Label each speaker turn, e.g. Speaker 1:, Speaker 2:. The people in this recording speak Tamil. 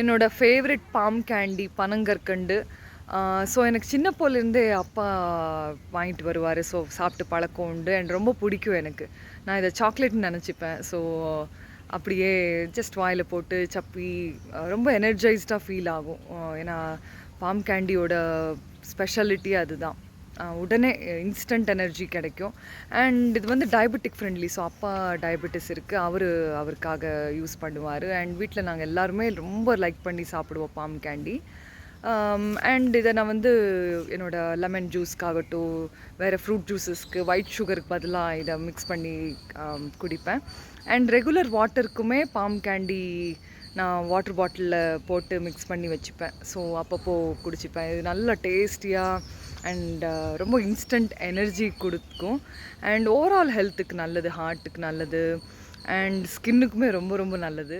Speaker 1: என்னோட ஃபேவரட் பாம் கேண்டி பனங்கற்கண்டு. ஸோ எனக்கு சின்ன போலேருந்தே அப்பா வாங்கிட்டு வருவார். ஸோ சாப்பிட்டு பழக்கம் உண்டு. அண்ட் ரொம்ப பிடிக்கும் எனக்கு. நான் இதை சாக்லேட்னு நினச்சிப்பேன். ஸோ அப்படியே ஜஸ்ட் வாயில் போட்டு சப்பி ரொம்ப எனர்ஜைஸ்டாக ஃபீல் ஆகும். ஏன்னா பாம் கேண்டியோட ஸ்பெஷாலிட்டி அதுதான். உடனே இன்ஸ்டன்ட் எனர்ஜி கிடைக்கும். அண்ட் இது வந்து டயபெட்டிக் ஃப்ரெண்ட்லி ஸோ அப்பா டயபெட்டிஸ் இருக்குது அவர் அவருக்காக யூஸ் பண்ணுவார். அண்ட் வீட்டில் நாங்கள் எல்லாருமே ரொம்ப லைக் பண்ணி சாப்பிடுவோம் பாம் கேண்டி அண்ட் இதை நான் வந்து என்னோட லெமன் ஜூஸ்க்காகட்டும் வேறு ஃப்ரூட் ஜூஸஸ்க்கு ஒயிட் சுகருக்கு பதிலாக இதை மிக்ஸ் பண்ணி குடிப்பேன். அண்ட் ரெகுலர் வாட்டருக்குமே பாம் கேண்டி நான் வாட்டர் பாட்டிலில் போட்டு மிக்ஸ் பண்ணி வச்சுப்பேன். ஸோ அப்பப்போ குடிச்சிப்பேன். இது நல்ல டேஸ்டியாக அண்ட் uh, ரொம்ப இன்ஸ்டன்ட் எனர்ஜி கொடுக்கும். அண்ட் ஓவரால் ஹெல்த்துக்கு நல்லது ஹார்ட்டுக்கு நல்லது. அண்ட் ஸ்கின்னுக்குமே ரொம்ப ரொம்ப நல்லது.